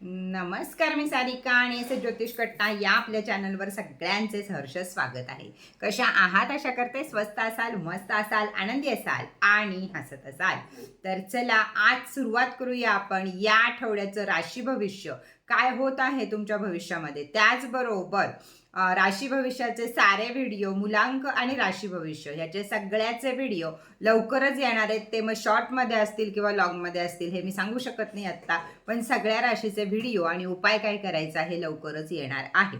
नमस्कार मी सारिका आणि असे ज्योतिष कट्टा या आपल्या चॅनलवर सगळ्यांचे सहर्ष स्वागत आहे. कशा आहात? अशा करते स्वस्त असाल मस्त असाल आनंदी असाल आणि हसत असाल. तर चला आज सुरुवात करूया आपण या आठवड्याचं राशी भविष्य. काय होत आहे तुमच्या भविष्यामध्ये? त्याचबरोबर राशी भविष्याचे सारे व्हिडिओ मुलांक आणि राशी भविष्य ह्याचे सगळ्याचे व्हिडिओ लवकरच येणार आहेत. ते मग शॉर्टमध्ये असतील किंवा लॉंगमध्ये असतील हे मी सांगू शकत नाही आत्ता. पण सगळ्या राशीचे व्हिडिओ आणि उपाय काय करायचा हे लवकरच येणार आहे.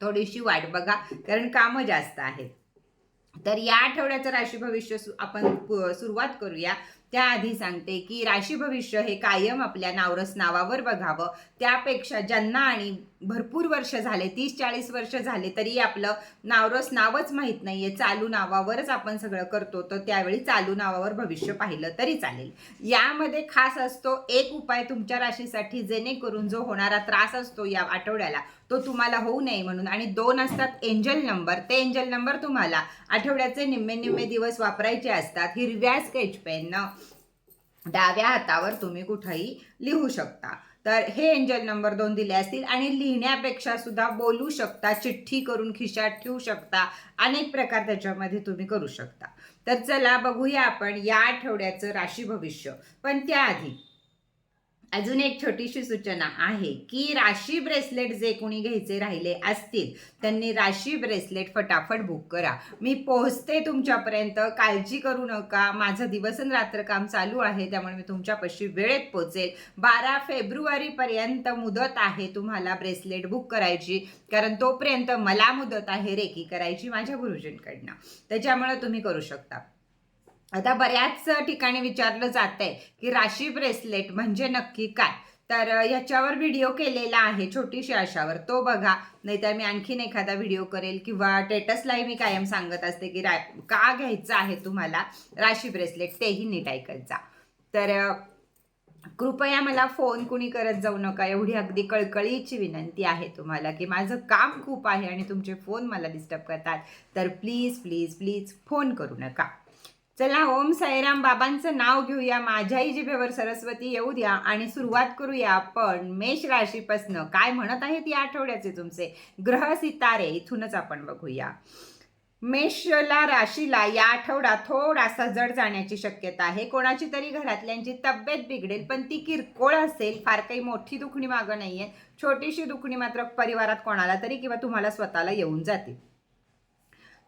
थोडीशी वाट बघा कारण कामं जास्त आहेत. तर या आठवड्याचं राशी भविष्य सु- आपण सुरुवात करूया. त्याआधी सांगते की राशी भविष्य हे कायम आपल्या नावरस नावावर बघावं. त्यापेक्षा ज्यांना आणि भरपूर वर्ष झाले तीस चाळीस वर्ष झाले तरी आपलं नावरस नावच माहीत नाहीये. चालू नावावरच आपण सगळं करतो तर त्यावेळी चालू नावावर भविष्य पाहिलं तरी चालेल. यामध्ये खास असतो एक उपाय तुमच्या राशीसाठी जेणेकरून जो होणारा त्रास असतो या आठवड्याला तो तुम्हाला होऊ नये म्हणून. आणि दोन असतात एंजल नंबर ते एंजल नंबर तुम्हाला आठवड्याचे निम्मे निम्मे दिवस वापरायचे असतात. हिरव्या स्केच पेननं डाव्या हातावर तुम्ही कुठंही लिहू शकता. तर हे एंजल नंबर दोन दिले असतील आणि लिहिण्यापेक्षा सुद्धा बोलू शकता चिठ्ठी करून खिशात ठेवू शकता अनेक प्रकार त्याच्यामध्ये तुम्ही करू शकता. तर चला बघूया आपण या आठवड्याचं राशी भविष्य. पण त्याआधी अजून एक छोटीशी सूचना आहे की राशी ब्रेसलेट जे कोणी घ्यायचे राहिले असतील त्यांनी राशी ब्रेसलेट फटाफट बुक करा. मी पोहोचते तुमच्यापर्यंत. काळजी करू नका. माझं दिवस आणि रात्र काम चालू आहे त्यामुळे मी तुमच्यापाशी वेळेत पोचेल. बारा फेब्रुवारीपर्यंत मुदत आहे तुम्हाला ब्रेसलेट बुक करायची कारण तोपर्यंत मला मुदत आहे रेकी करायची माझ्या गुरुजींकडनं. त्याच्यामुळे तुम्ही करू शकता. आता बऱ्याच ठिकाणी विचारलं जात आहे की राशी ब्रेसलेट म्हणजे नक्की काय? तर याच्यावर ह्याच्यावर व्हिडिओ केलेला आहे छोटीशी अशावर तो बघा. नाहीतर मी आणखीन एखादा व्हिडिओ करेल किंवा टेटसलाही मी कायम सांगत असते की रा का घ्यायचं आहे तुम्हाला राशी ब्रेसलेट? तेही नीट ऐकायचा तर कृपया मला फोन कुणी करत जाऊ नका. एवढी अगदी कळकळीची विनंती आहे तुम्हाला की माझं काम खूप आहे आणि तुमचे फोन मला डिस्टर्ब करतात. तर प्लीज प्लीज प्लीज फोन करू नका. चला ओम साईराम बाबांचं नाव घेऊया. माझ्याही जिभेवर सरस्वती येऊ द्या आणि सुरुवात करूया आपण मेष राशीपासनं. काय म्हणत आहेत या आठवड्याचे तुमचे? ग्रह सितारे इथूनच आपण बघूया. मेषला राशीला या आठवडा थोडासा जड जाण्याची शक्यता आहे. कोणाची तरी घरातल्यांची तब्येत बिघडेल पण ती किरकोळ असेल. फार काही मोठी दुखणी मागं नाहीये. छोटीशी दुखणी मात्र परिवारात कोणाला तरी किंवा तुम्हाला स्वतःला येऊन जाते.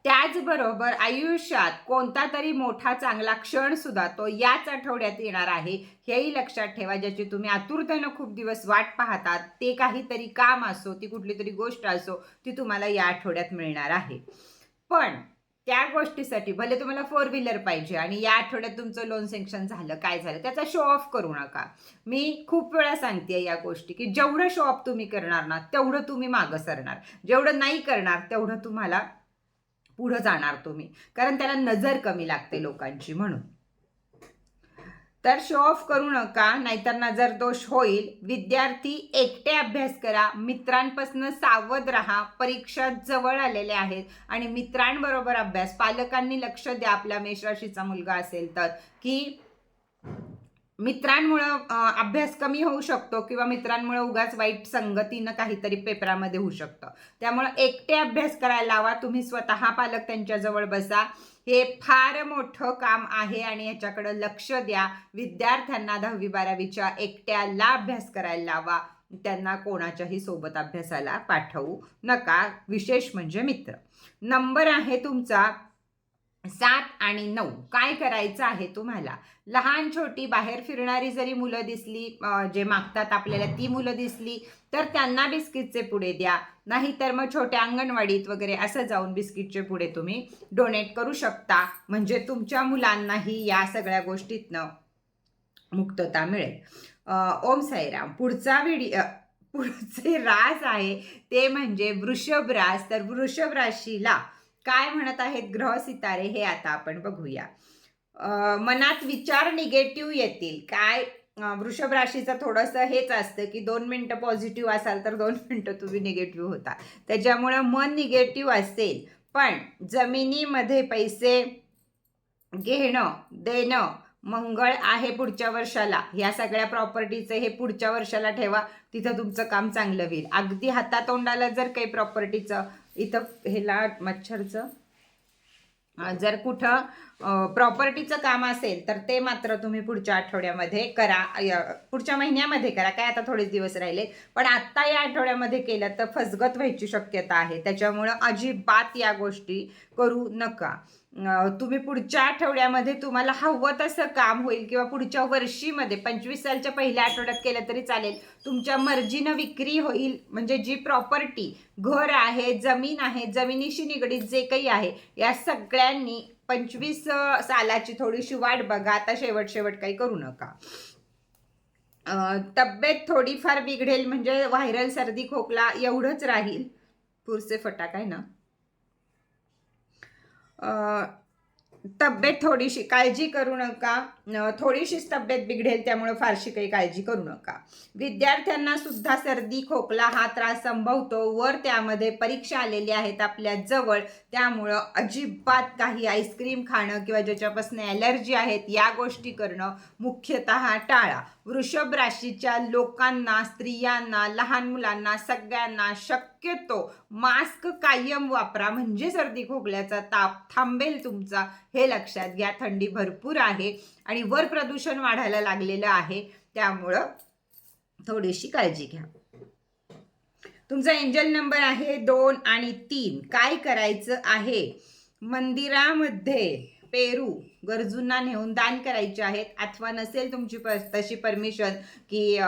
त्याचबरोबर आयुष्यात कोणता तरी मोठा चांगला क्षण सुद्धा तो याच आठवड्यात येणार आहे हेही लक्षात ठेवा ज्याची तुम्ही आतुरतेनं खूप दिवस वाट पाहतात. ते काहीतरी काम असो ती कुठली तरी गोष्ट असो ती तुम्हाला या आठवड्यात मिळणार आहे. पण त्या गोष्टीसाठी भले तुम्हाला फोर व्हीलर पाहिजे आणि या आठवड्यात तुमचं लोन सेंक्शन झालं काय झालं त्याचा शो ऑफ करू नका. मी खूप वेळा सांगते या गोष्टी की जेवढं शो ऑफ तुम्ही करणार ना तेवढं तुम्ही मागं सरणार. जेवढं नाही करणार तेवढं तुम्हाला पुढं जाणार तुम्ही. कारण त्याला नजर कमी लागते लोकांची म्हणून. तर शो ऑफ करू नका नाहीतर नजर दोष होईल. विद्यार्थी एकटे अभ्यास करा मित्रांपासून सावध राहा परीक्षा जवळ आलेल्या आहेत आणि मित्रांबरोबर अभ्यास. पालकांनी लक्ष द्या आपल्या मेषराशीचा मुलगा असेल तर. की मित्रांमुळं अभ्यास कमी होऊ शकतो किंवा मित्रांमुळे उगाच वाईट संगतीनं काहीतरी पेपरामध्ये होऊ शकतं. त्यामुळं एकटे अभ्यास करायला लावा. तुम्ही स्वतः पालक त्यांच्याजवळ बसा. हे फार मोठं काम आहे आणि याच्याकडं लक्ष द्या. विद्यार्थ्यांना दहावी बारावीच्या एकट्याला अभ्यास करायला लावा. त्यांना कोणाच्याही सोबत अभ्यासाला पाठवू नका. विशेष म्हणजे मित्र. नंबर आहे तुमचा सात आणि नऊ. काय करायचं आहे तुम्हाला? लहान छोटी बाहेर फिरणारी जरी मुलं दिसली जे मागतात आपल्याला ती मुलं दिसली तर त्यांना बिस्किटचे पुढे द्या. नाहीतर मग छोट्या अंगणवाडीत वगैरे असं जाऊन बिस्किटचे पुढे तुम्ही डोनेट करू शकता. म्हणजे तुमच्या मुलांनाही या सगळ्या गोष्टीतनं मुक्तता मिळेल. ओम साईराम. पुढचा व्हिडिओ पुढचे रास आहे ते म्हणजे वृषभ रास. तर वृषभ राशीला काय म्हणत आहेत ग्रह सितारे हे आता आपण बघूया. मनात विचार निगेटिव्ह येतील. काय वृषभ राशीचं थोडंसं हेच असतं की दोन मिनटं पॉझिटिव्ह असाल तर दोन मिनटं तुम्ही निगेटिव्ह होता. त्याच्यामुळं मन निगेटिव्ह असेल पण जमिनीमध्ये पैसे घेणं देणं मंगळ आहे पुढच्या वर्षाला. ह्या सगळ्या प्रॉपर्टीचं हे पुढच्या वर्षाला ठेवा तिथं तुमचं काम चांगलं होईल. अगदी हातातोंडाला जर काही प्रॉपर्टीचं इथं ह्याला मच्छरचं. जर कुठं प्रॉपर्टीचं काम असेल तर ते मात्र तुम्ही पुढच्या आठवड्यामध्ये करा. पुढच्या महिन्यामध्ये करा. काय आता थोडेच दिवस राहिले. पण आत्ता या आठवड्यामध्ये केलं तर फसगत व्हायची शक्यता आहे. त्याच्यामुळं अजिबात या गोष्टी करू नका. तुम्ही पुढच्या आठवड्यामध्ये तुम्हाला हवं तसं काम होईल किंवा पुढच्या वर्षीमध्ये पंचवीस सालच्या पहिल्या आठवड्यात केलं तरी चालेल. तुमच्या मर्जीनं विक्री होईल म्हणजे जी प्रॉपर्टी घर आहे जमीन आहे जमिनीशी निगडीत जे काही आहे या सगळ्यांनी पंचवीस सालाची थोडीशी वाट बघा. आता शेवट शेवट काही करू नका. तब्येत थोडीफार बिघडेल म्हणजे व्हायरल सर्दी खोकला एवढंच राहील. पुरसे फटाक आहे ना? तब्येत थोडीशी काळजी करू नका. थोडीशीच तब्येत बिघडेल त्यामुळे फारशी काही काळजी करू नका. विद्यार्थ्यांना सुद्धा सर्दी खोकला हा त्रास संभवतो. वर त्यामध्ये परीक्षा आलेल्या आहेत आपल्या जवळ. त्यामुळं अजिबात काही आईस्क्रीम खाणं किंवा ज्याच्यापासून ॲलर्जी आहेत या गोष्टी करणं मुख्यतः टाळा. वृषभ राशीच्या लोकांना स्त्रियांना लहान मुलांना सगळ्यांना शक्यतो मास्क कायम वापरा. म्हणजे सर्दी खोकल्याचा ताप थांबेल तुमचा हे लक्षात घ्या. थंडी भरपूर आहे. आणि वर प्रदूषण वाढायला लागलेलं आहे त्यामुळं थोडीशी काळजी घ्या. तुमचा एंजल नंबर आहे दोन आणि तीन. काय करायचं आहे? मंदिरामध्ये पेरू गरजूंना नेऊन दान करायचे आहेत. अथवा नसेल तुमची प तशी परमिशन की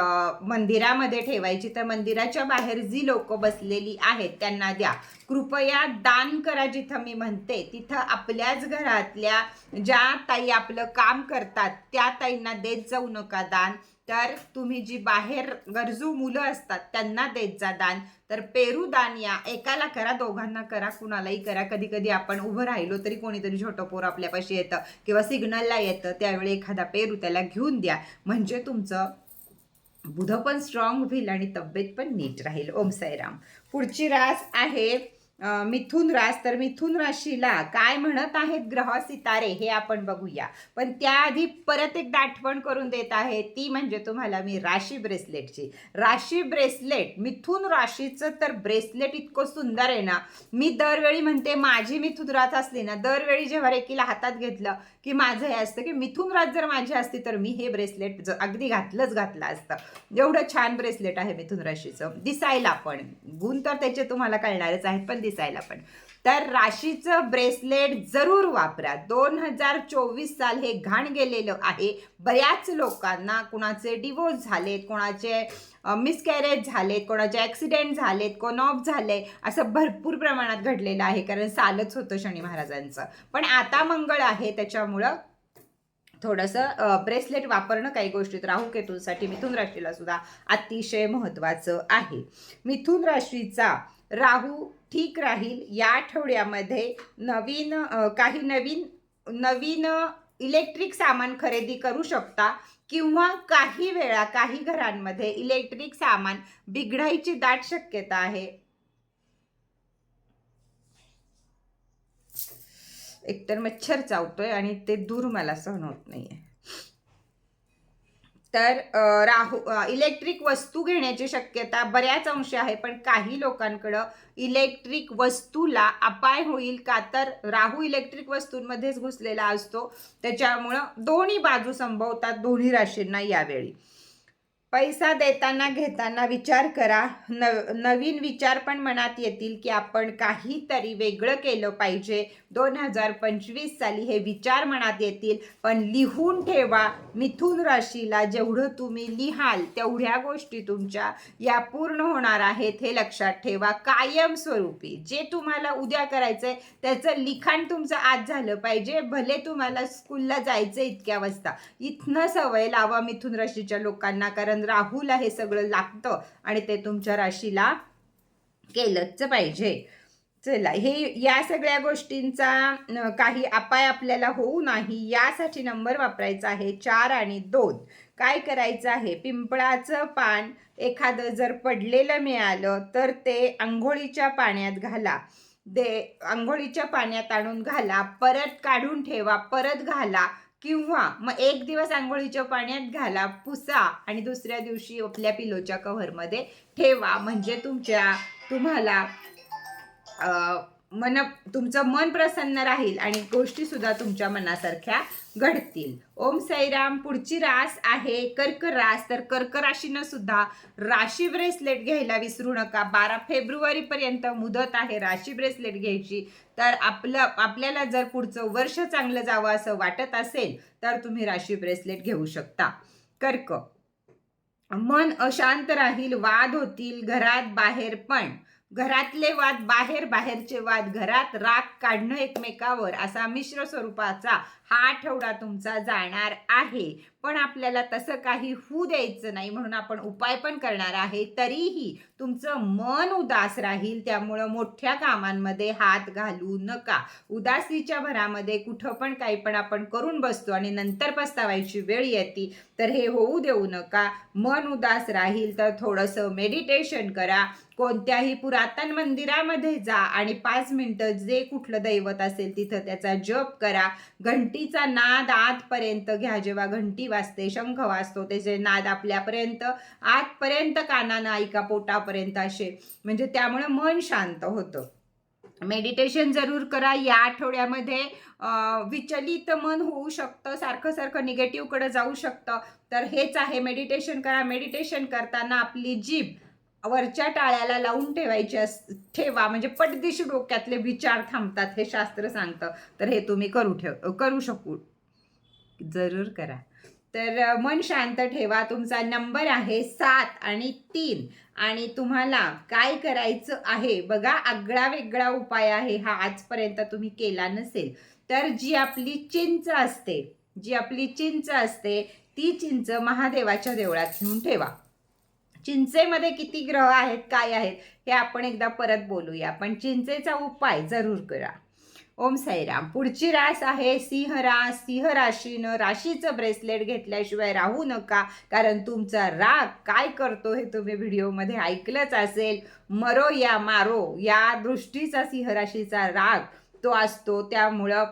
मंदिरामध्ये ठेवायची तर मंदिराच्या बाहेर जी लोक बसलेली आहेत त्यांना द्या. कृपया दान करा जिथं मी म्हणते. तिथं आपल्याच घरातल्या ज्या ताई आपलं काम करतात त्या ताईंना देत जाऊ नका दान. तर तुम्ही जी बाहेर गरजू मुलं असतात त्यांना देत जा दान. तर पेरू दान या एकाला करा दोघांना करा कुणालाही करा. कधी कधी आपण उभं राहिलो तरी कोणीतरी छोटं पोर आपल्यापाशी येतं किंवा सिग्नलला येतं त्यावेळी एखादा पेरू त्याला घेऊन द्या. म्हणजे तुमचं बुध पण स्ट्रॉंग होईल आणि तब्येत पण नीट राहील. ओम साईराम. पुढची रास आहे मिथुन रास तर मिथुन राशीला काय म्हणत आहेत ग्रह सितारे हे आपण बघूया. पण त्याआधी परत एकदा आठवण करून देत आहे ती म्हणजे तुम्हाला मी राशी ब्रेसलेटची. राशी ब्रेसलेट मिथुन राशीचं तर ब्रेसलेट इतकं सुंदर आहे ना. मी दरवेळी म्हणते माझी मिथुन रास असली ना दरवेळी जेव्हा रेकीला हातात घेतलं की माझं हे असतं की मिथुन राज जर माझी असती तर मी हे ब्रेसलेट ज अगदी घातलंच घातलं असतं. एवढं छान ब्रेसलेट आहे मिथुन राशीचं. दिसायला पण. गुण तर त्याचे तुम्हाला कळणारच आहेत पण दिसायला पण. तर राशीचं ब्रेसलेट जरूर वापरा. दोन हजार चोवीस साल हे घाण गेलेलं आहे. बऱ्याच लोकांना कुणाचे डिवोर्स झालेत कोणाचे मिसकॅरेज झालेत कोणाचे ॲक्सिडेंट झालेत कोण ऑफ झाले असं भरपूर प्रमाणात घडलेलं आहे कारण सालच होतं शनी महाराजांचं. पण आता मंगळ आहे त्याच्यामुळं थोडंसं ब्रेसलेट वापरणं काही गोष्टीत. राहू केतूंसाठी मिथुन राशीला सुद्धा अतिशय महत्त्वाचं आहे. मिथुन राशीचा राहू ठीक राहील. या आठवड्यामध्ये नवीन काही नवीन नवीन इलेक्ट्रिक सामान खरेदी करू शकता. किंवा काही वेळा काही घरांमध्ये इलेक्ट्रिक सामान बिघडायची दाट शक्यता आहे. एकतर मच्छर चावतोय आणि ते दूर मला सहन होत नाहीये. तर राहू इलेक्ट्रिक वस्तू घेण्याची शक्यता बऱ्याच अंशी आहे पण काही लोकांकडं इलेक्ट्रिक वस्तूला अपाय होईल का तर राहू इलेक्ट्रिक वस्तूंमध्येच घुसलेला असतो. त्याच्यामुळं दोन्ही बाजू संभवतात दोन्ही राशींना यावेळी. पैसा देताना घेताना विचार करा. न नवीन विचार पण मनात येतील की आपण काहीतरी वेगळं केलं पाहिजे. दोन हजार पंचवीस साली हे विचार मनात येतील. पण लिहून ठेवा. मिथुन राशीला जेवढं तुम्ही लिहाल तेवढ्या गोष्टी तुमच्या या पूर्ण होणार आहेत हे लक्षात ठेवा. कायमस्वरूपी. जे तुम्हाला उद्या करायचंय त्याचं लिखाण तुमचं आज झालं पाहिजे. भले तुम्हाला स्कूलला जायचं इतक्या वाजता. इथनं सवय लावा मिथुन राशीच्या लोकांना कारण राहूला हे सगळं लागतं आणि ते तुमच्या राशीला केलंच पाहिजे. चला हे या सगळ्या गोष्टींचा काही अपाय आपल्याला होऊ नाही यासाठी नंबर वापरायचा आहे चार आणि दोन. काय करायचं आहे? पिंपळाचं पान एखादं जर पडलेलं मिळालं तर ते आंघोळीच्या पाण्यात घाला. दे आंघोळीच्या पाण्यात आणून घाला परत काढून ठेवा परत घाला. किंवा मग एक दिवस आंघोळीच्या पाण्यात घाला पुसा आणि दुसऱ्या दिवशी आपल्या पिलोच्या कव्हरमध्ये ठेवा. म्हणजे तुमच्या तुम्हाला मन तुमचं मन प्रसन्न राहील आणि गोष्टी सुद्धा तुमच्या मनासारख्या घडतील. ओम साईराम पुढची रास आहे कर्क रास. तर कर्क राशीनं सुद्धा राशी ब्रेसलेट घ्यायला विसरू नका. बारा फेब्रुवारी पर्यंत मुदत आहे राशी ब्रेसलेट घ्यायची. तर आपलं आपल्याला जर पुढचं वर्ष चांगलं जावं असं वाटत असेल तर तुम्ही राशी ब्रेसलेट घेऊ शकता. कर्क. मन अशांत राहील वाद होतील घरात बाहेर पण. घरातले वाद बाहेर बाहेरचे वाद घरात राग काढणं एकमेकावर असा मिश्र स्वरूपाचा हा आठवडा तुमचा जाणार आहे. पण आपल्याला तसं काही होऊ द्यायचं नाही म्हणून आपण उपाय पण करणार आहे. तरीही तुमचं मन उदास राहील. त्यामुळं मोठ्या कामांमध्ये हात घालू नका. उदासीच्या भरामध्ये कुठं पण काही पण आपण करून बसतो आणि नंतर पस्तावायची वेळ येते. तर हे होऊ देऊ नका. मन उदास राहील तर थोडंसं मेडिटेशन करा. कोणत्याही पुरातन मंदिरामध्ये जा आणि पाच मिनटं जे कुठलं दैवत असेल तिथं त्याचा जप करा. घंटीचा नाद आतपर्यंत घ्या. जेव्हा घंटी वाजते शंख वाजतो त्याचे नाद आपल्यापर्यंत आतपर्यंत कानानं ऐका पोटापर्यंत असे. म्हणजे त्यामुळे मन शांत होतं. मेडिटेशन जरूर करा. या आठवड्यामध्ये विचलित मन होऊ शकतं सारखं सारखं निगेटिव्हकडे जाऊ शकतं. तर हेच आहे. मेडिटेशन करा. मेडिटेशन करताना आपली जीभ वरच्या टाळ्याला लावून ठेवायची अस ठेवा. म्हणजे पटदिशी डोक्यातले विचार थांबतात हे शास्त्र सांगतं. तर हे तुम्ही करू ठेव करू शकू. जरूर करा. तर मन शांत ठेवा. तुमचा नंबर आहे सात आणि तीन. आणि तुम्हाला काय करायचं आहे? बघा आगळा वेगळा उपाय आहे हा आजपर्यंत तुम्ही केला नसेल. तर जी आपली चिंच असते जी आपली चिंच असते ती चिंच महादेवाच्या देवळात घेऊन ठेवा. चिंचेमध्ये किती ग्रह आहेत काय आहेत हे आपण एकदा परत बोलूया. पण चिंचेचा उपाय जरूर करा. ओम साईराम. पुढची रास आहे सिंह रास. सिंह राशीनं राशीचं ब्रेसलेट घेतल्याशिवाय राहू नका कारण तुमचा राग काय करतो हे तुम्ही व्हिडिओमध्ये ऐकलंच असेल. मरो या मारो. या दृष्टीचा सिंह राशीचा राग तो असतो त्यामुळं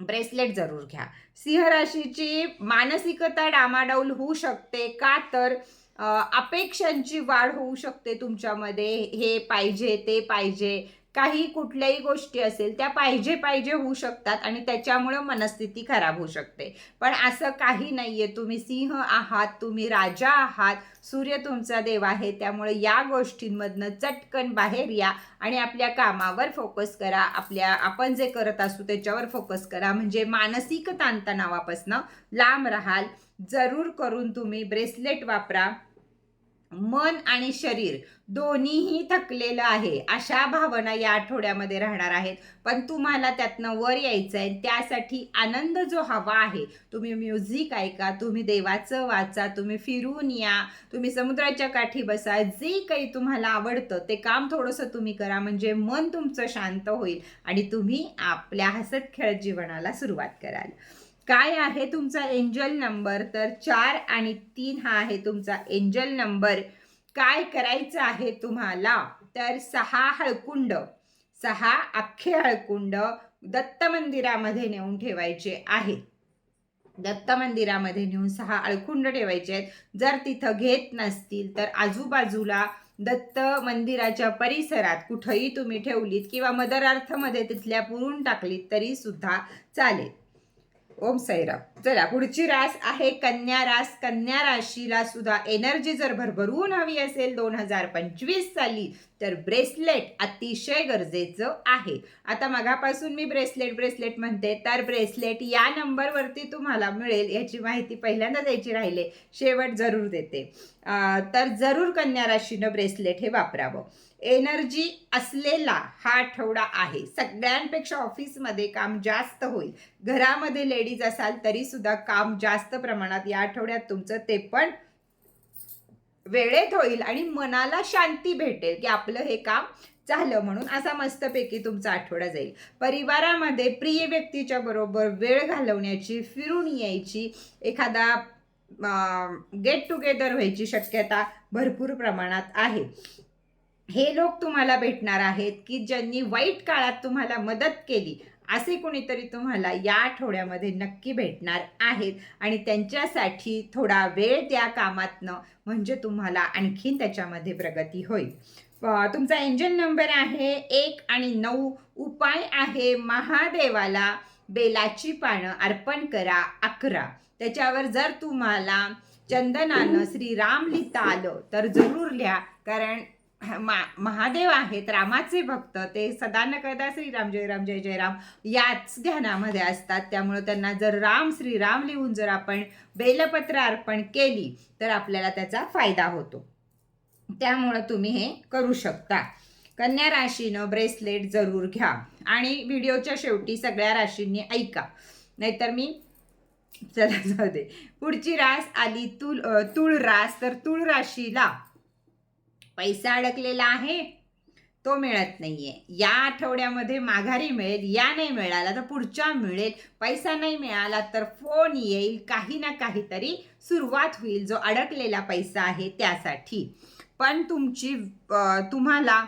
ब्रेसलेट जरूर घ्या. सिंह राशीची मानसिकता डामाडौल होऊ शकते का तर अपेक्षांची वाढ होऊ शकते तुमच्यामध्ये. हे पाहिजे ते पाहिजे. काही कुठल्याही गोष्टी असेल त्या पाहिजे पाहिजे होऊ शकतात आणि त्याच्यामुळं मनस्थिती खराब होऊ शकते. पण असं काही नाही आहे तुम्ही सिंह आहात तुम्ही राजा आहात सूर्य तुमचा देव आहे. त्यामुळे या गोष्टींमधनं चटकन बाहेर या आणि आपल्या कामावर फोकस करा. आपल्या आपण जे करत असू त्याच्यावर फोकस करा. म्हणजे मानसिक ताणतणावापासनं लांब राहाल. जरूर करून तुम्ही ब्रेसलेट वापरा. मन आणि शरीर दोन्हीही थकलेलं आहे. अशा भावना या आठवड्यामध्ये राहणार आहेत. पण तुम्हाला त्यातनं वर यायचं आहे त्यासाठी आनंद जो हवा आहे तुम्ही म्युझिक ऐका तुम्ही देवाचं वाचा तुम्ही फिरून या तुम्ही समुद्राच्या काठी बसा. जे काही तुम्हाला आवडतं ते काम थोडंसं तुम्ही करा. म्हणजे मन तुमचं शांत होईल आणि तुम्ही आपल्या हसत खेळत जीवनाला सुरुवात कराल. काय आहे तुमचा एंजल नंबर? तर चार आणि तीन हा आहे तुमचा एंजल नंबर. काय करायचं आहे तुम्हाला? तर सहा हळकुंड. सहा अख्खे हळकुंड दत्त मंदिरामध्ये नेऊन ठेवायचे आहे दत्त मंदिरामध्ये नेऊन सहा अळकुंड ठेवायचे आहेत. जर तिथं घेत नसतील तर आजूबाजूला दत्त मंदिराच्या परिसरात कुठंही तुम्ही ठेवलीत किंवा मदरार्थमध्ये तिथल्या पुरून टाकलीत तरी सुद्धा चालेल. ओम साईराम चला पुढची रास आहे कन्या रास. कन्या राशीला सुद्धा एनर्जी जर भरभरून हवी असेल दोन हजार पंचवीस साली तर ब्रेसलेट अतिशय गरजेचं आहे. आता मगापासून मी ब्रेसलेट ब्रेसलेट म्हणते तर ब्रेसलेट या नंबरवरती तुम्हाला मिळेल याची माहिती पहिल्यांदा द्यायची राहिले शेवट जरूर देते. तर जरूर कन्या राशीनं ब्रेसलेट हे वापरावं. एनर्जी असलेला हा आठवडा आहे. सगळ्यांपेक्षा ऑफिसमध्ये काम जास्त होईल. घरामध्ये लेडीज असाल तरीसुद्धा काम जास्त प्रमाणात या आठवड्यात तुमचं ते पण वेळेत होईल आणि मनाला शांती भेटेल की आपलं हे काम झालं म्हणून असा मस्तपैकी तुमचा आठवडा जाईल. परिवारामध्ये प्रिय व्यक्तीच्या बरोबर वेळ घालवण्याची फिरून यायची एखादा गेट टुगेदर व्हायची शक्यता भरपूर प्रमाणात आहे. हे लोक तुम्हाला भेटणार आहेत की ज्यांनी वाईट काळात तुम्हाला मदत केली असे कोणीतरी तुम्हाला या आठवड्यामध्ये नक्की भेटणार आहेत. आणि त्यांच्यासाठी थोडा वेळ त्या कामातनं म्हणजे तुम्हाला आणखीन त्याच्यामध्ये प्रगती होईल. तुमचा एंजल नंबर आहे एक आणि नऊ. उपाय आहे महादेवाला बेलाची पानं अर्पण करा अकरा. त्याच्यावर जर तुम्हाला चंदनानं श्रीराम लिहिता आलं तर जरूर लिहा कारण मा महादेव आहेत रामाचे भक्त. ते सदा न कदा श्रीराम जय राम जय जयराम याच ध्यानामध्ये असतात. त्यामुळे त्यांना जर राम श्रीराम लिहून जर आपण बेलपत्र अर्पण केली तर आपल्याला त्याचा फायदा होतो. त्यामुळं तुम्ही हे करू शकता. कन्या राशीनं ब्रेसलेट जरूर घ्या आणि व्हिडिओच्या शेवटी सगळ्या राशींनी ऐका. नाहीतर मी चला जाऊ दे. पुढची रास आली तुळ तुळ रास तर तुळ राशीला पैसा अडकलेला आहे तो मिळत नाही आहे या आठवड्यामध्ये माघारी मिळेल या नाही मिळाला तर पुढच्या मिळेल. पैसा नाही मिळाला तर फोन येईल काही ना काहीतरी सुरुवात होईल. जो अडकलेला पैसा आहे त्यासाठी. पण तुमची तुम्हाला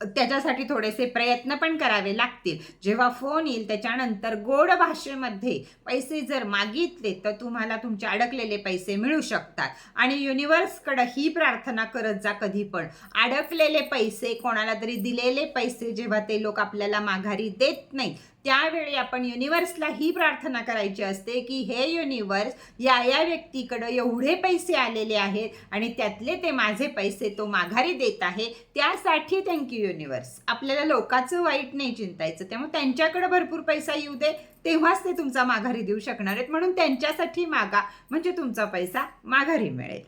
त्याच्यासाठी थोडेसे प्रयत्न पण करावे लागतील. जेव्हा फोन येईल त्याच्यानंतर गोड भाषेमध्ये पैसे जर मागितले तर तुम्हाला तुमचे अडकलेले पैसे मिळू शकतात. आणि युनिवर्सकडं ही प्रार्थना करत जा कधी पण. अडकलेले पैसे कोणाला तरी दिलेले पैसे जेव्हा ते लोक आपल्याला माघारी देत नाही त्यावेळी आपण युनिवर्सला ही प्रार्थना करायची असते की हे युनिवर्स या या व्यक्तीकडं एवढे पैसे आलेले आहेत आणि त्यातले ते माझे पैसे तो माघारी देत आहे त्यासाठी थँक्यू युनिवर्स आपल्याला लोकांचं वाईट नाही चिंतायचं. त्यामुळे त्यांच्याकडे भरपूर पैसा येऊ दे तेव्हाच ते तुमचा माघारी देऊ शकणार आहेत. म्हणून त्यांच्यासाठी मागा म्हणजे तुमचा पैसा माघारी मिळेल.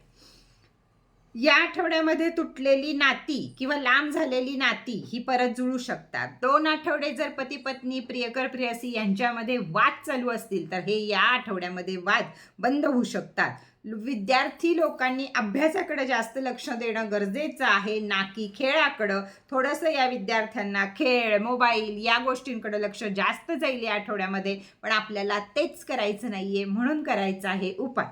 या आठवड्यामध्ये तुटलेली नाती किंवा लांब झालेली नाती ही परत जुळू शकतात. दोन आठवडे जर पती पत्नी प्रियकर प्रियसी यांच्यामध्ये वाद चालू असतील तर हे या आठवड्यामध्ये वाद बंद होऊ शकतात. विद्यार्थी लोकांनी अभ्यासाकडे जास्त लक्ष देणं गरजेचं आहे. ना की खेळाकडं थोडंसं या विद्यार्थ्यांना खेळ मोबाईल या गोष्टींकडे लक्ष जास्त जाईल या आठवड्यामध्ये पण आपल्याला तेच करायचं नाहीये म्हणून करायचं आहे उपाय.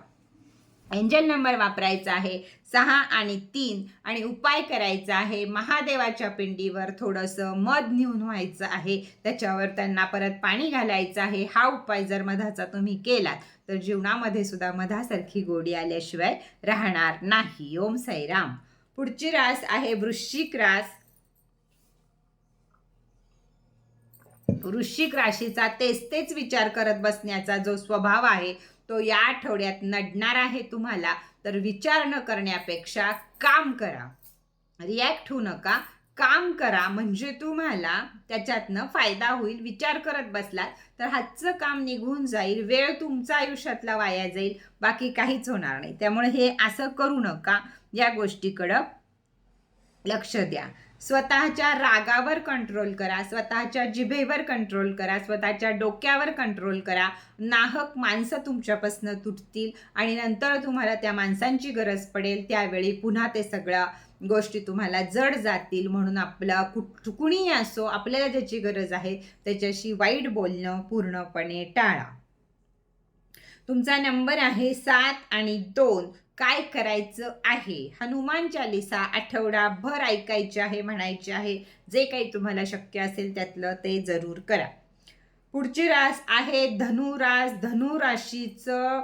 एंजल नंबर वापरायचा आहे सहा आणि तीन. आणि उपाय करायचा आहे महादेवाच्या पिंडीवर थोडंसं मध नेऊन व्हायचं आहे. त्याच्यावर त्यांना परत पाणी घालायचं आहे. हा उपाय जर मधाचा तुम्ही केलात तर जीवनामध्ये सुद्धा मधासारखी गोडी आल्याशिवाय राहणार नाही. ओम साईराम. पुढची रास आहे वृश्चिक रास. वृश्चिक राशीचा तेच तेच विचार करत बसण्याचा जो स्वभाव आहे तो या आठवड्यात नडणार आहे तुम्हाला तर विचार न करण्यापेक्षा काम करा. रिॲक्ट होऊ नका काम करा म्हणजे तुम्हाला त्याच्यातनं फायदा होईल. विचार करत बसलात तर हातचं काम निघून जाईल वेळ तुमचा आयुष्यातला वाया जाईल बाकी काहीच होणार नाही. त्यामुळे हे असं करू नका. या गोष्टीकडं लक्ष द्या. स्वतःच्या रागावर कंट्रोल करा स्वतःच्या जिभेवर कंट्रोल करा स्वतःच्या डोक्यावर कंट्रोल करा. नाहक माणसं तुमच्यापासनं तुटतील आणि नंतर तुम्हाला त्या माणसांची गरज पडेल. त्यावेळी पुन्हा ते सगळ्या गोष्टी तुम्हाला जड जातील म्हणून आपलं कुठ कुणीही असो आपल्याला ज्याची गरज आहे त्याच्याशी वाईट बोलणं पूर्णपणे टाळा. तुमचा नंबर आहे सात आणि दोन. काय करायचं आहे? हनुमान चालिसा आठवडाभर ऐकायचे आहे म्हणायचे आहे. जे काही तुम्हाला शक्य असेल त्यातलं ते जरूर करा. पुढची रास आहे धनुरास. धनुराशीचं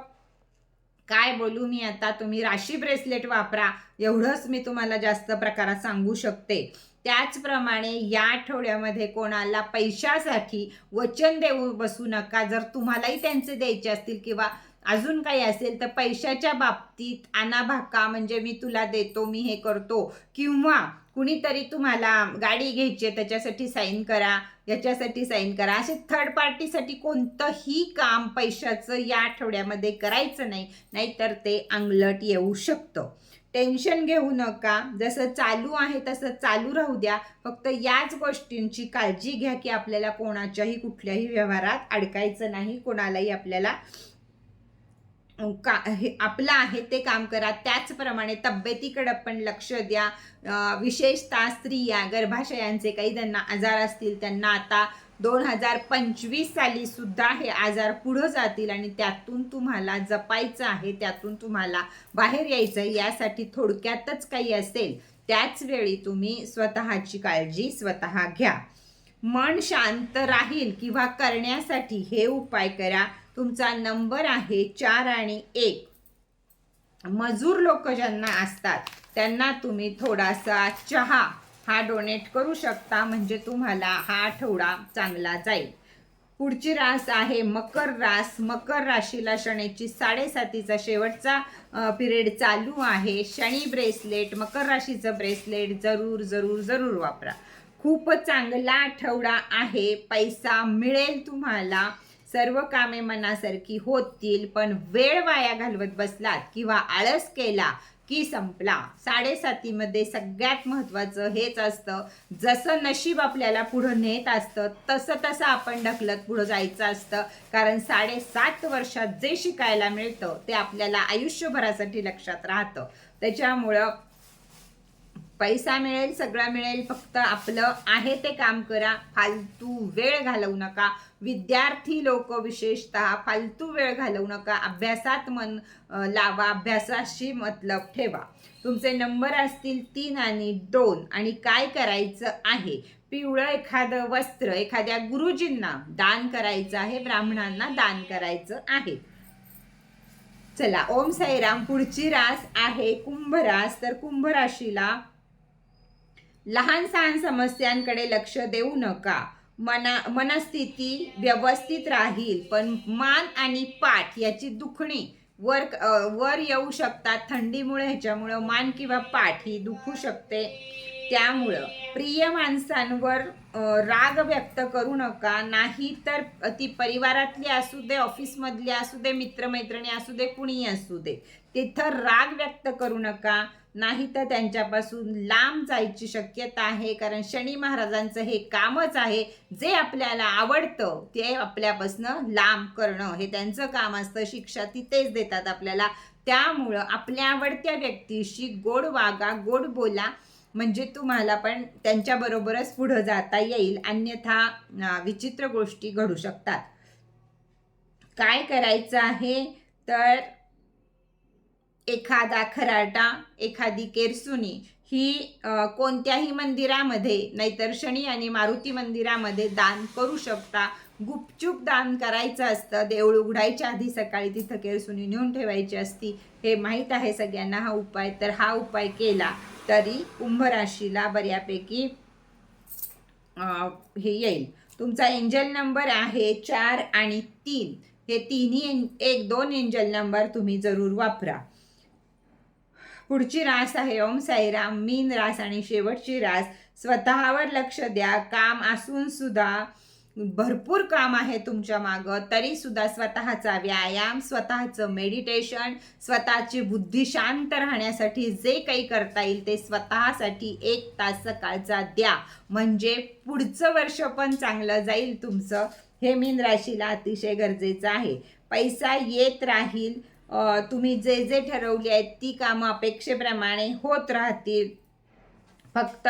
काय बोलू मी आता? तुम्ही राशी ब्रेसलेट वापरा. एवढंच मी तुम्हाला जास्त प्रकारात सांगू शकते. त्याचप्रमाणे या आठवड्यामध्ये कोणाला पैशासाठी वचन देऊ बसू नका. जर तुम्हालाही त्यांचे द्यायचे असतील किंवा अजून काही असेल तर पैशाच्या बाबतीत आनाभाका म्हणजे मी तुला देतो मी हे करतो. किंवा कुणीतरी तुम्हाला गाडी घ्यायची आहे त्याच्यासाठी साईन करा याच्यासाठी साईन करा. असे थर्ड पार्टीसाठी कोणतंही काम पैशाचं या आठवड्यामध्ये करायचं नाही नाहीतर ते अंगलट येऊ शकतं. टेन्शन घेऊ नका. जसं चालू आहे तसं चालू राहू द्या. फक्त याच गोष्टींची काळजी घ्या की आपल्याला कोणाच्याही कुठल्याही व्यवहारात अडकायचं नाही. कोणालाही आपल्याला का हे आपलं आहे ते काम करा. त्याचप्रमाणे तब्येतीकडं पण लक्ष द्या. विशेषतः स्त्रिया गर्भाशयांचे काही त्यांना आजार असतील त्यांना आता दोन हजार पंचवीस साली सुद्धा हे आजार पुढं जातील आणि त्यातून तुम्हाला जपायचं आहे त्यातून तुम्हाला बाहेर यायचं आहे यासाठी थोडक्यातच काही असेल त्याच वेळी तुम्ही स्वतःची काळजी स्वतः घ्या. मन शांत राहील किंवा करण्यासाठी हे उपाय करा. तुमचा नंबर आहे चार आणि एक. मजूर लोक ज्यांना असतात त्यांना तुम्ही थोडासा चहा हा डोनेट करू शकता म्हणजे तुम्हाला हा आठवडा चांगला जाईल. पुढची रास आहे मकर रास. मकर राशीला शनीची साडेसातीचा शेवटचा पिरियड चालू आहे. शनी ब्रेसलेट मकर राशीचं ब्रेसलेट जरूर जरूर जरूर वापरा. खूप चांगला आठवडा आहे. पैसा मिळेल तुम्हाला. सर्व कामे मनासारखी होतील पण वेळ वाया घालवत बसलात किंवा आळस केला की संपला. साडेसातीमध्ये सगळ्यात महत्त्वाचं हेच असतं जसं नशीब आपल्याला पुढं नेत असतं तसं तसं आपण ढकलत पुढं जायचं असतं. कारण साडेसात वर्षात जे शिकायला मिळतं ते आपल्याला आयुष्यभरासाठी लक्षात राहतं. त्याच्यामुळं पैसा मिळेल सगळं मिळेल फक्त आपलं आहे ते काम करा फालतू वेळ घालवू नका. विद्यार्थी लोक विशेषतः फालतू वेळ घालवू नका. अभ्यासात मन लावा अभ्यासाशी मतलब ठेवा. तुमचे नंबर असतील तीन आणि दोन आणि काय करायचं आहे? पिवळं एखादं वस्त्र एखाद्या गुरुजींना दान करायचं आहे ब्राह्मणांना दान करायचं आहे. चला ओम साईराम पुढची रास आहे कुंभ रास तर कुंभ राशीला लहान सहान समस्यांकडे लक्ष देऊ नका. मना मनस्थिती व्यवस्थित राहील पण मान आणि पाठ याची दुखणी वर वर येऊ शकतात. थंडीमुळे ह्याच्यामुळं मान किंवा पाठ ही दुखू शकते. त्यामुळं प्रिय माणसांवर राग व्यक्त करू नका. नाही तर ती परिवारातली असू दे ऑफिसमधली असू दे मित्रमैत्रिणी असू दे कुणीही असू दे तिथं राग व्यक्त करू नका. नाही तर त्यांच्यापासून लांब जायची शक्यता आहे कारण शनी महाराजांचं हे कामच आहे जे आपल्याला आवडतं ते आपल्यापासनं लांब करणं हे त्यांचं काम असतं शिक्षा तिथेच देतात आपल्याला. त्यामुळं आपल्या आवडत्या व्यक्तीशी गोड वागा गोड बोला म्हणजे तुम्हाला पण त्यांच्याबरोबरच पुढं जाता येईल अन्यथा विचित्र गोष्टी घडू शकतात. काय करायचं आहे? तर एखादा खराटा एखादी केरसुनी ही कोणत्याही मंदिरामध्ये नाहीतर शनी आणि मारुती मंदिरामध्ये दान करू शकता. गुपचूप दान करायचं असतं. देऊळ उघडायच्या आधी सकाळी तिथं केरसुनी नेऊन ठेवायची असती. हे माहीत आहे सगळ्यांना हा उपाय. तर हा उपाय केला तरी कुंभ राशीला बऱ्यापैकी हे येईल. तुमचा एंजल नंबर आहे चार आणि तीन. हे तिन्ही एक दोन एंजल नंबर तुम्ही जरूर वापरा. पुढची रास आहे. ओम साईराम. मीन रास आणि शेवटची रास. स्वतःवर लक्ष द्या. काम असून सुद्धा भरपूर काम आहे तुमच्या मागं. तरी सुद्धा स्वतःचा व्यायाम स्वतःचं मेडिटेशन स्वतःची बुद्धी शांत राहण्यासाठी जे काही करता येईल ते स्वतःसाठी एक तास सकाळचा द्या. म्हणजे पुढचं वर्ष पण चांगलं जाईल तुमचं. हे मीन राशीला अतिशय गरजेचं आहे. पैसा येत राहील तुम्ही जे जे ठरवली आहेत ती कामं अपेक्षेप्रमाणे होत राहतील. फक्त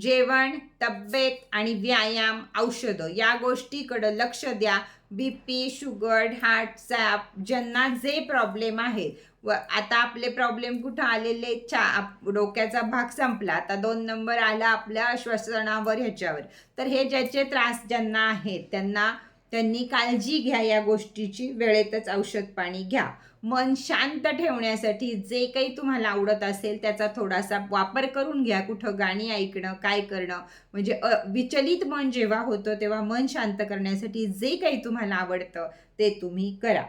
जेवण तब्येत आणि व्यायाम औषधं या गोष्टीकडं लक्ष द्या. बी पी शुगर हार्टचा ज्यांना जे प्रॉब्लेम आहेत. व आता आपले प्रॉब्लेम कुठं आलेले चा आप- डोक्याचा भाग संपला. आता दोन नंबर आला आपल्या श्वसनावर ह्याच्यावर. तर हे ज्याचे त्रास ज्यांना आहेत त्यांना त्यांनी काळजी घ्या या गोष्टीची. वेळेतच औषध पाणी घ्या. मन शांत ठेवण्यासाठी जे काही तुम्हाला आवडत असेल त्याचा थोडासा वापर करून घ्या कुठं गाणी ऐकणं काय करणं. म्हणजे विचलित मन जेव्हा होतं तेव्हा मन शांत करण्यासाठी जे काही तुम्हाला आवडतं ते तुम्ही करा.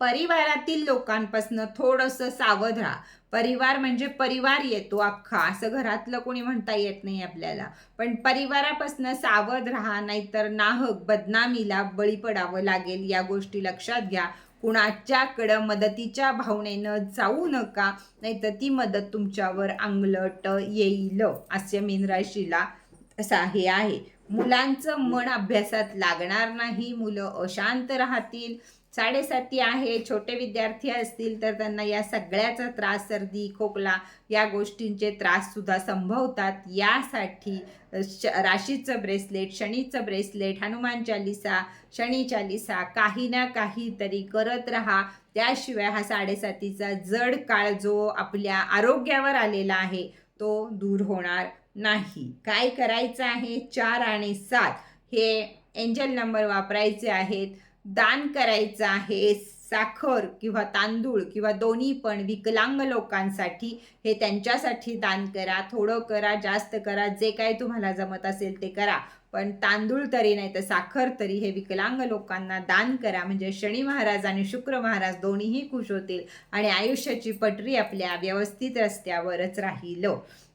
परिवारातील लोकांपासनं थोडंसं सावध राहा. परिवार म्हणजे परिवार येतो अख्खा. असं घरातलं कोणी म्हणता येत नाही आपल्याला. पण परिवारापासनं सावध राहा नाहीतर नाहक बदनामीला बळी पडावं लागेल या गोष्टी लक्षात घ्या. कुणाच्याकडं मदतीच्या भावनेनं जाऊ नका नाहीतर ती मदत तुमच्यावर अंगलट येईल असे मीन राशीला असा हे आहे. मुलांचं मन अभ्यासात लागणार नाही मुलं अशांत राहतील. साडेसाती आहे छोटे विद्यार्थी असतील तर त्यांना या सगळ्याचा त्रास सर्दी खोकला या गोष्टींचे त्रास सुद्धा संभवतात. यासाठी श राशीचं ब्रेसलेट शनीचं ब्रेसलेट हनुमान चालिसा शनी चालिसा काही ना काहीतरी करत राहा. त्याशिवाय हा साडेसातीचा जड काळ जो आपल्या आरोग्यावर आलेला आहे तो दूर होणार नाही. काय करायचं आहे? चार आणि सात हे एंजल नंबर वापरायचे आहेत. दान करायचं आहे साखर किंवा तांदूळ किंवा दोन्ही पण विकलांग लोकांसाठी हे त्यांच्यासाठी दान करा. थोडं करा जास्त करा जे काय तुम्हाला जमत असेल ते करा. पण तांदूळ तरी नाही तर साखर तरी हे विकलांग लोकांना दान करा. म्हणजे शनी महाराज आणि शुक्र महाराज दोन्हीही खुश होतील आणि आयुष्याची पटरी आपल्या व्यवस्थित रस्त्यावरच राहील.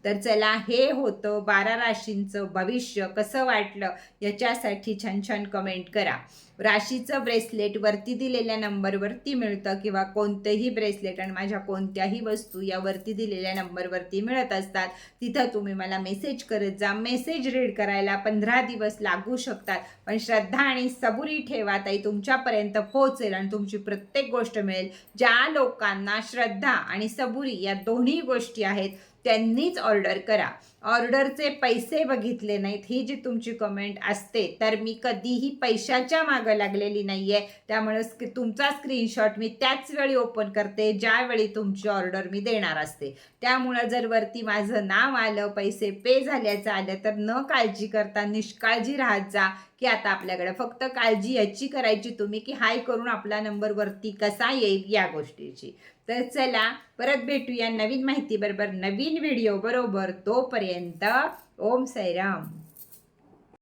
तर चला हे होतं बारा राशींचं भविष्य कसं वाटलं याच्यासाठी छान छान कमेंट करा. राशीचं ब्रेसलेट वरती दिलेल्या नंबरवरती मिळतं किंवा कोणतेही ब्रेसलेट आणि माझ्या कोणत्याही वस्तू यावरती दिलेल्या नंबरवरती मिळत असतात. तिथं तुम्ही मला मेसेज करत जा. मेसेज रीड करायला पंधरा दिवस लागू शकतात. पण श्रद्धा आणि सबुरी ठेवा. ताई तुमच्यापर्यंत पोहोचेल आणि तुमची प्रत्येक गोष्ट मिळेल. ज्या लोकांना श्रद्धा आणि सबुरी या दोन्ही गोष्टी आहेत त्यांनीच ऑर्डर करा. ऑर्डरचे पैसे बघितले नाहीत. ही जी तुमची कमेंट असते तर मी कधीही पैशाच्या मागं लागलेली नाही आहे त्यामुळे स्क- तुमचा स्क्रीनशॉट मी त्याच वेळी ओपन करते ज्यावेळी तुमची ऑर्डर मी देणार असते. त्यामुळं जर वरती माझं नाव आलं पैसे पे झाल्याचं आलं तर न काळजी करता निष्काळजी राहत जा. की आता आपल्याकडे फक्त काळजी याची करायची तुम्ही की हाय करून आपला नंबर वरती कसा येईल या गोष्टीची. तर चला परत भेटूया नवीन माहिती बरोबर नवीन व्हिडिओ बरोबर तोपर्यंत ओम सैराम